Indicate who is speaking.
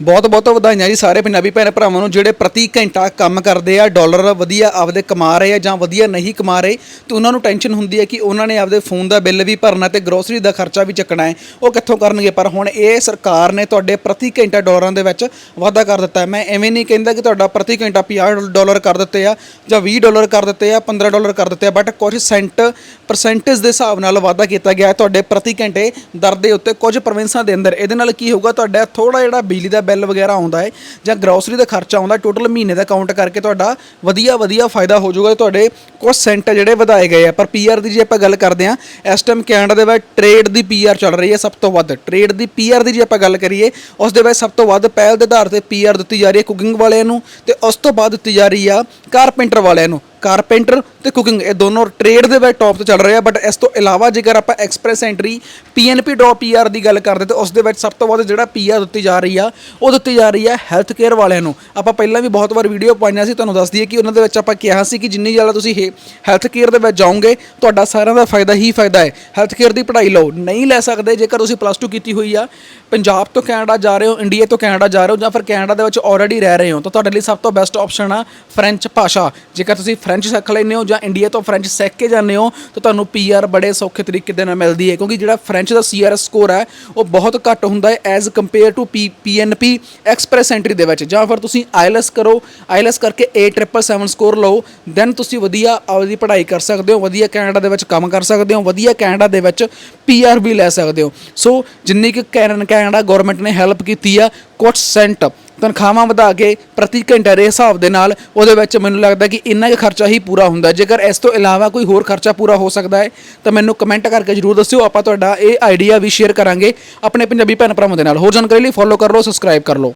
Speaker 1: ਬਹੁਤ ਬਹੁਤ ਵਧਾਈਆਂ ਜੀ ਸਾਰੇ ਪੰਜਾਬੀ ਭੈਣ ਭਰਾਵਾਂ ਨੂੰ ਜਿਹੜੇ ਪ੍ਰਤੀ ਘੰਟਾ ਕੰਮ ਕਰਦੇ ਆ, ਡਾਲਰ ਵਧੀਆ ਆਪਦੇ ਕਮਾ ਰਹੇ ਆ ਜਾਂ ਵਧੀਆ ਨਹੀਂ ਕਮਾ ਰਹੇ, ਤੇ ਉਹਨਾਂ ਨੂੰ ਟੈਨਸ਼ਨ ਹੁੰਦੀ ਹੈ ਕਿ ਉਹਨਾਂ ਨੇ ਆਪਦੇ ਫੋਨ ਦਾ ਬਿੱਲ ਵੀ ਭਰਨਾ ਤੇ ਗਰੋਸਰੀ ਦਾ ਖਰਚਾ ਵੀ ਚੱਕਣਾ ਹੈ, ਉਹ ਕਿੱਥੋਂ ਕਰਨਗੇ? ਪਰ ਹੁਣ ਇਹ ਸਰਕਾਰ ਨੇ ਤੁਹਾਡੇ ਪ੍ਰਤੀ ਘੰਟਾ ਡਾਲਰਾਂ ਦੇ ਵਿੱਚ ਵਾਧਾ ਕਰ ਦਿੱਤਾ ਮੈਂ ਐਵੇਂ ਨਹੀਂ ਕਹਿੰਦਾ ਕਿ ਤੁਹਾਡਾ ਪ੍ਰਤੀ ਘੰਟਾ 50 ਡਾਲਰ ਕਰ ਦਿੱਤੇ ਆ ਜਾਂ 20 ਡਾਲਰ ਕਰ ਦਿੱਤੇ ਆ 15 ਡਾਲਰ ਕਰ ਦਿੱਤੇ ਆ ਬਟ ਕੁਝ ਸੈਂਟ ਪਰਸੈਂਟੇਜ ਦੇ ਹਿਸਾਬ ਨਾਲ ਵਾਧਾ ਕੀਤਾ ਗਿਆ ਹੈ ਤੁਹਾਡੇ ਪ੍ਰਤੀ ਘੰਟੇ ਦਰ ਦੇ ਉੱਤੇ ਕੁਝ ਪ੍ਰੋਵਿੰਸਾਂ ਦੇ ਅੰਦਰ। ਇਹਦੇ ਨਾਲ ਕੀ ਹੋਊਗਾ? ਤੁਹਾਡਾ ਥੋੜਾ ਜਿਹੜਾ ਬਿਜਲੀ ਦਾ ਬਿੱਲ ਵਗੈਰਾ ਆਉਂਦਾ ਹੈ ਜਾਂ ਗਰੋਸਰੀ ਦਾ ਖਰਚਾ ਆਉਂਦਾ ਟੋਟਲ ਮਹੀਨੇ ਦਾ ਕਾਊਂਟ ਕਰਕੇ ਤੁਹਾਡਾ ਵਧੀਆ ਵਧੀਆ ਫਾਇਦਾ ਹੋ ਜਾਊਗਾ ਤੁਹਾਡੇ ਕੁਝ ਸੈਂਟ ਜਿਹੜੇ ਵਧਾਏ ਗਏ ਆ। ਪਰ ਪੀਆਰ ਦੀ ਜੇ ਆਪਾਂ ਗੱਲ ਕਰਦੇ ਆ ਇਸ ਟਾਈਮ ਕੈਨੇਡਾ ਦੇ ਵਿੱਚ ਟ੍ਰੇਡ ਦੀ ਪੀਆਰ ਚੱਲ ਰਹੀ ਹੈ ਸਭ ਤੋਂ ਵੱਧ। ਟ੍ਰੇਡ ਦੀ ਪੀਆਰ ਦੀ ਜੇ ਆਪਾਂ ਗੱਲ ਕਰੀਏ, ਉਸ ਦੇ ਵਿੱਚ ਸਭ ਤੋਂ ਵੱਧ ਪਹਿਲ ਦੇ ਆਧਾਰ ਤੇ ਪੀਆਰ ਦਿੱਤੀ ਜਾ ਰਹੀ ਹੈ ਕੁਕਿੰਗ ਵਾਲਿਆਂ ਨੂੰ ਤੇ ਉਸ ਤੋਂ ਬਾਅਦ ਦਿੱਤੀ ਜਾ ਰਹੀ ਆ ਕਾਰਪੈਂਟਰ ਵਾਲਿਆਂ ਨੂੰ। ਕਾਰਪੈਂਟਰ ਤੇ ਕੁਕਿੰਗ ਇਹ ਦੋਨੋਂ ਟ੍ਰੇਡ ਦੇ ਵਿੱਚ ਟੌਪ ਤੇ ਚੱਲ ਰਹੇ ਆ ਬਟ ਇਸ ਤੋਂ ਇਲਾਵਾ ਜੇਕਰ ਆਪਾਂ express entry PNP drop PR ਦੀ ਗੱਲ ਕਰਦੇ ਤੇ ਉਸ ਦੇ ਵਿੱਚ ਸਭ ਤੋਂ ਵੱਧ ਜਿਹੜਾ ਪੀਆਰ ਦਿੱਤੀ ਜਾ ਰਹੀ ਆ, ਉਹ ਦਿੱਤੀ ਜਾ ਰਹੀ ਆ ਹੈਲਥ ਕੇਅਰ ਵਾਲਿਆਂ ਨੂੰ। ਆਪਾਂ ਪਹਿਲਾਂ ਵੀ ਬਹੁਤ ਵਾਰ ਵੀਡੀਓ ਪਾਈਆਂ ਸੀ, ਤੁਹਾਨੂੰ ਦੱਸ ਦਈਏ ਕਿ ਉਹਨਾਂ ਦੇ ਵਿੱਚ ਆਪਾਂ ਕਿਹਾ ਸੀ ਕਿ ਜਿੰਨੀ ਜ਼ਿਆਦਾ ਤੁਸੀਂ ਹੈਲਥ ਕੇਅਰ ਦੇ ਵਿੱਚ ਜਾਓਗੇ, ਤੁਹਾਡਾ ਸਾਰਿਆਂ ਦਾ ਫਾਇਦਾ ਹੀ ਫਾਇਦਾ ਹੈ। ਹੈਲਥ ਕੇਅਰ ਦੀ ਪੜ੍ਹਾਈ ਲਓ, ਨਹੀਂ ਲੈ ਸਕਦੇ ਜੇਕਰ ਤੁਸੀਂ ਪਲੱਸ 2 ਕੀਤੀ ਹੋਈ ਆ। ਪੰਜਾਬ ਤੋਂ ਕੈਨੇਡਾ ਜਾ ਰਹੇ ਹੋ ਇੰਡੀਆ ਤੋਂ ਕੈਨੇਡਾ ਜਾ ਰਹੇ ਹੋ ਜਾਂ ਫਿਰ ਕੈਨੇਡਾ ਦੇ ਵਿੱਚ ਆਲਰੇਡੀ ਰਹਿ ਰਹੇ ਹੋ, ਤਾਂ ਤੁਹਾਡੇ ਲਈ ਸਭ ਤੋਂ ਬੈਸਟ ਆਪਸ਼ਨ ਆ ਫ੍ਰੈਂਚ ਭਾਸ਼ਾ। ਜੇਕਰ ਤੁਸੀਂ ਫ੍ਰੈਂਚ ਸਿੱਖ ਲੈਂਦੇ ਹੋ ਜਾਂ ਇੰਡੀਆ ਤੋਂ ਫ੍ਰੈਂਚ ਸਿੱਖ ਕੇ ਜਾਂਦੇ ਹੋ, ਤਾਂ ਤੁਹਾਨੂੰ ਪੀਆਰ ਬੜੇ ਸੌਖੇ ਤਰੀਕੇ ਦੇ ਨਾਲ ਮਿਲਦੀ ਹੈ, ਕਿਉਂਕਿ ਜਿਹੜਾ ਫ੍ਰੈਂਚ ਦਾ ਸੀਆਰਐਸ ਸਕੋਰ ਹੈ, ਉਹ ਬਹੁਤ ਘੱਟ ਹੁੰਦਾ ਹੈ as compare to PNP express entry ਦੇ ਵਿੱਚ। ਜਾਂ ਫਿਰ ਤੁਸੀਂ ਆਈਲੈਸ ਕਰੋ ਆਈਐਲਐਸ ਕਰਕੇ 8777 ਸਕੋਰ ਲਓ ਦੈਨ ਤੁਸੀਂ ਵਧੀਆ ਆਪਦੀ ਪੜ੍ਹਾਈ ਕਰ ਸਕਦੇ ਹੋ, ਵਧੀਆ ਕੈਨੇਡਾ ਦੇ ਵਿੱਚ ਕੰਮ ਕਰ ਸਕਦੇ ਹੋ, ਵਧੀਆ ਕੈਨੇਡਾ ਦੇ ਵਿੱਚ ਪੀਆਰ ਵੀ ਲੈ ਸਕਦੇ ਹੋ। ਸੋ ਜਿੰਨੀ ਕਿ ਕੈਨਨ ਕੈਨੇਡਾ ਗਵਰਨਮੈਂਟ ਨੇ ਹੈਲਪ ਕੀਤੀ ਆ ਕੁਝ ਸੈਂਟ ਤਨਖਾਹਾਂ ਵਧਾ ਕੇ ਪ੍ਰਤੀ ਘੰਟੇ ਦੇ ਹਿਸਾਬ ਦੇ ਨਾਲ ਉਹਦੇ ਵਿੱਚ ਮੈਨੂੰ ਲੱਗਦਾ ਕਿ ਇੰਨਾ ਕੁ ਖਰਚਾ ਹੀ ਪੂਰਾ ਹੁੰਦਾ ਜੇਕਰ ਇਸ ਤੋਂ ਇਲਾਵਾ ਕੋਈ ਹੋਰ ਖਰਚਾ ਪੂਰਾ ਹੋ ਸਕਦਾ ਹੈ, ਤਾਂ ਮੈਨੂੰ ਕਮੈਂਟ ਕਰਕੇ ਜਰੂਰ ਦੱਸਿਓ। ਆਪਾਂ ਤੁਹਾਡਾ ਇਹ ਆਈਡੀਆ ਵੀ ਸ਼ੇਅਰ ਕਰਾਂਗੇ ਆਪਣੇ ਪੰਜਾਬੀ ਭੈਣ ਭਰਾਵਾਂ ਦੇ ਨਾਲ। ਹੋਰ ਜਾਣਕਾਰੀ ਲਈ ਫੋਲੋ ਕਰ ਲਓ ਸਬਸਕ੍ਰਾਈਬ ਕਰ ਲਓ।